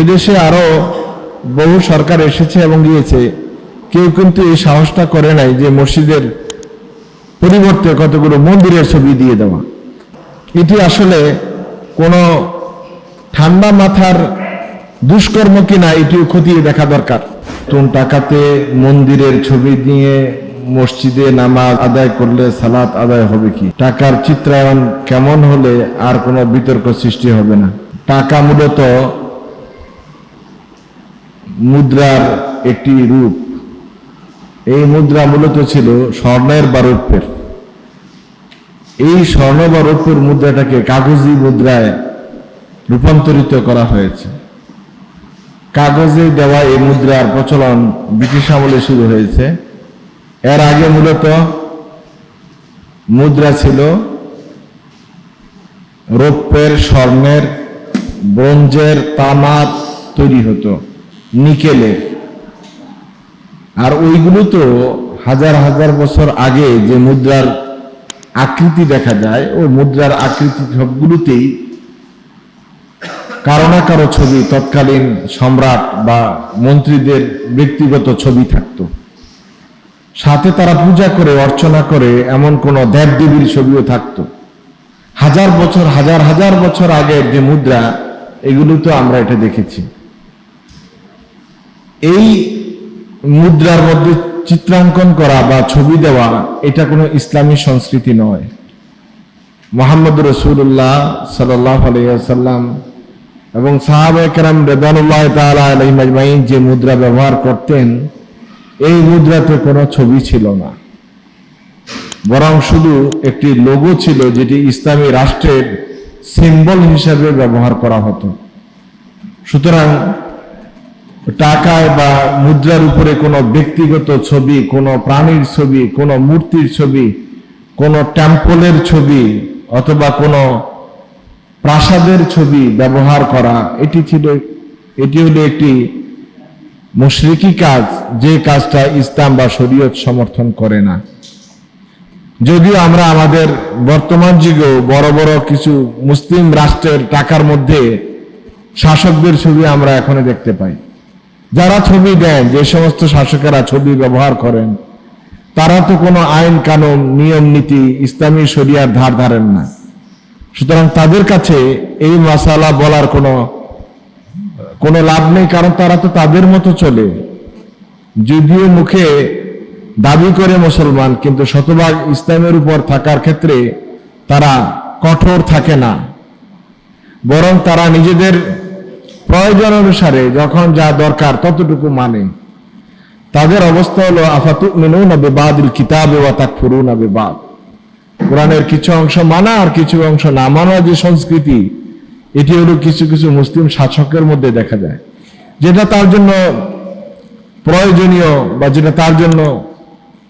এদেশে আরও বহু সরকার এসেছে এবং গিয়েছে। কেউ কিন্তু এই সাহসটা করে নাই যে মসজিদের পরিবর্তে কতগুলো মন্দিরের ছবি দিয়ে দেওয়া। এটি আসলে কোনো ঠান্ডা মাথার দুষ্কর্ম কিনা এটিও খতিয়ে দেখা দরকার। নতুন টাকাতে মন্দিরের ছবি দিয়ে মসজিদে নামাজ আদায় করলে সালাত আদায় হবে কি? টাকার চিত্রায়ন কেমন হলে আর কোনো বিতর্ক সৃষ্টি হবে না। টাকা মূলত মুদ্রার একটি রূপ। এই মুদ্রা মূলত ছিল স্বর্ণের বা রৌপ্যের। এই স্বর্ণ বা রৌপ্যের মুদ্রাটাকে কাগজি মুদ্রায় রূপান্তরিত করা হয়েছে। কাগজে দেওয়া এই মুদ্রার প্রচলন ব্রিটিশ আমলে শুরু হয়েছে। এর আগে মূলত মুদ্রা ছিল রৌপ্যের, স্বর্ণের, ব্রোঞ্জের, তামার তৈরি হতো। নিকেলের। আর ওইগুলো তো হাজার হাজার বছর আগে যে মুদ্রার আকৃতি দেখা যায়, ও মুদ্রার আকৃতি সবগুলোতেই কারও না কারও ছবি, তৎকালীন সম্রাট বা মন্ত্রীদের ব্যক্তিগত ছবি থাকতো। সাথে তারা পূজা করে, অর্চনা করে, এমন কোন দেবদেবীর ছবিও থাকতো। হাজার বছর, হাজার হাজার বছর আগের যে মুদ্রা, এগুলো তো আমরা এটা দেখেছি। এই মুদ্রার মধ্যে চিত্রাঙ্কন করা বা ছবি দেওয়া, এটা কোনো ইসলামী সংস্কৃতি নয়। মোহাম্মদ রসুল্লাহ সাল্লাহ আলাইসাল্লাম এবং সাহাবে কেরাম রেদানুল্লাহ তালা আলহিমাজমাইন যে মুদ্রা ব্যবহার করতেন, এই মুদ্রাতে কোনো ছবি ছিল না। বরং শুধু একটি লোগো ছিল যেটি ইসলামী রাষ্ট্রের সিম্বল হিসাবে ব্যবহার করা হতো। সুতরাং টাকায় বা মুদ্রার উপরে কোনো ব্যক্তিগত ছবি, কোনো প্রাণীর ছবি, কোনো মূর্তির ছবি, কোনো টেম্পলের ছবি অথবা কোনো প্রাসাদের ছবি ব্যবহার করা, এটি ছিল, এটি হলো একটি মুশরিকি কাজ, যে কাজটা ইসলাম বা শরীয়ত সমর্থন করে না। যদিও আমরা আমাদের বর্তমান যুগেও বড় বড় কিছু মুসলিম রাষ্ট্রের টাকার মধ্যে শাসকদের ছবি আমরা এখনও দেখতে পাই। যারা ছবি দেন যে সমস্ত শাসকেরা ছবি ব্যবহার করেন, তারা তো কোনো আইন কানুন, নিয়ম নীতি, ইসলামী শরিয়ার ধার ধারেন না। সুতরাং তাদের কাছে এই মশালা বলার কোনো কোনো লাভ নেই, কারণ তারা তো তাদের মতো চলে। যদিও মুখে দাবি করে মুসলমান, কিন্তু শতভাগ ইসলামের উপর থাকার ক্ষেত্রে তারা কঠোর থাকে না। বরং তারা নিজেদের প্রয়োজন অনুসারে যখন যা দরকার ততটুকু মানে। তাদের অবস্থা হলো আফাতু মিনু নবে বাদিল কিতাবে তাকফুরু নবে বাদ কোরআনের কিছু অংশ মানা আর কিছু অংশ না মানা যে সংস্কৃতি, এটি হলো কিছু কিছু মুসলিম শাসকের মধ্যে দেখা যায়। যেটা তার জন্য প্রয়োজনীয় বা যেটা তার জন্য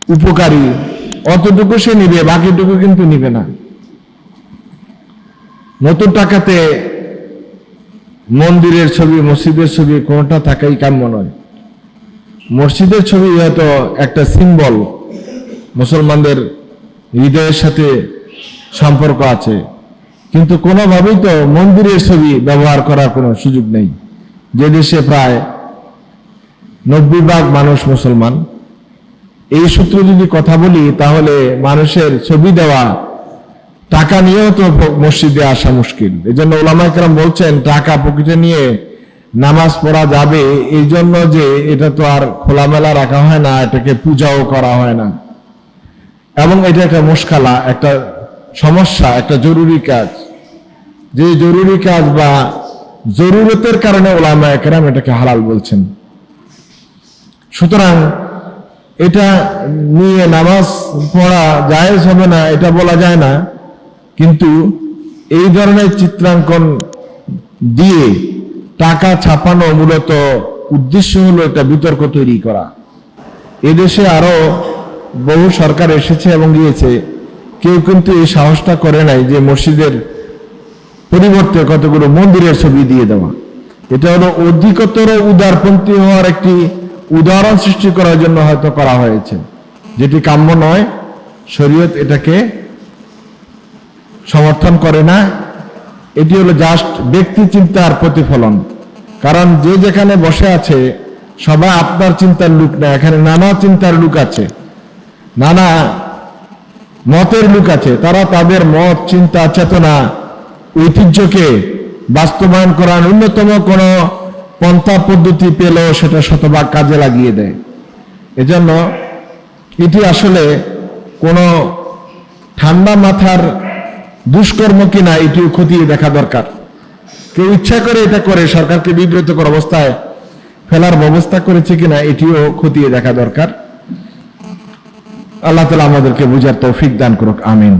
উপকারী, অতটুকু সে নিবে, বাকিটুকু কিন্তু নিবে না। নতুন টাকাতে মন্দিরের ছবি, মসজিদের ছবি কোনটা থাকাই কাম্য নয়। মসজিদের ছবি হয়তো একটা সিম্বল মুসলমানদের হৃদয়ের সাথে সম্পর্ক আছে। কিন্তু কোনোভাবেই তো মন্দিরের ছবি ব্যবহার করার কোনো সুযোগ নেই। যে দেশে প্রায় নব্বই ভাগ মানুষ মুসলমান। এই সূত্রে যদি কথা বলি, তাহলে মানুষের ছবি দেওয়া টাকা নিয়েও তো মসজিদে আসা মুশকিল। এই জন্য ওলামাইকরাম বলছেন, টাকা পকেটে নিয়ে নামাজ পড়া যাবে এই জন্য যে এটা তো আর খোলামেলা রাখা হয় না, এটাকে পূজাও করা হয় না। এবং এটা একটা মুশকালা, একটা সমস্যা, একটা জরুরি কাজ। যে জরুরি কাজ বা জরুরতের কারণে ওলামা একরাম এটাকে হালাল বলছেন। সুতরাং এটা নিয়ে নামাজ পড়া জায়েজ হবে না, এটা বলা যায় না। কিন্তু এই ধরনের চিত্রাঙ্কন দিয়ে টাকা ছাপানো মূলত উদ্দেশ্য হলো একটা বিতর্ক তৈরি করা। এদেশে আরও বহু সরকার এসেছে এবং গিয়েছে। কেউ কিন্তু এই সাহসটা করে নাই যে মসজিদের পরিবর্তে কতগুলো মন্দিরের ছবি দিয়ে দেওয়া। এটা হলো অধিকতর উদারপন্থী হওয়ার একটি উদাহরণ সৃষ্টি করার জন্য হয়তো করা হয়েছে। যেটি কাম্য নয়, শরীয়ত এটাকে সমর্থন করে না, এটি হলো জাস্ট ব্যক্তি চিন্তার প্রতিফলন। কারণ যে যেখানে বসে আছে, সবাই আপনার চিন্তার লোক না, এখানে নানা চিন্তার লোক আছে, নানা মতের লোক আছে, তারা তাদের মত, চিন্তা, চেতনা, ঐতিহ্যকে বাস্তবায়ন করার অন্যতম কোন পন্থা পদ্ধতি পেলেও সেটা শতভাগ কাজে লাগিয়ে দেয়। এজন্য এটি আসলে কোনো ঠান্ডা মাথার দুষ্কর্ম কিনা এটিও খতিয়ে দেখা দরকার। কেউ ইচ্ছা করে এটা করে, সরকারকে বিব্রতকর অবস্থায় ফেলার ব্যবস্থা করেছে কিনা এটিও খতিয়ে দেখা দরকার। আল্লাহ তালা আমাদেরকে বুঝার তৌফিক দান করুক, আমিন।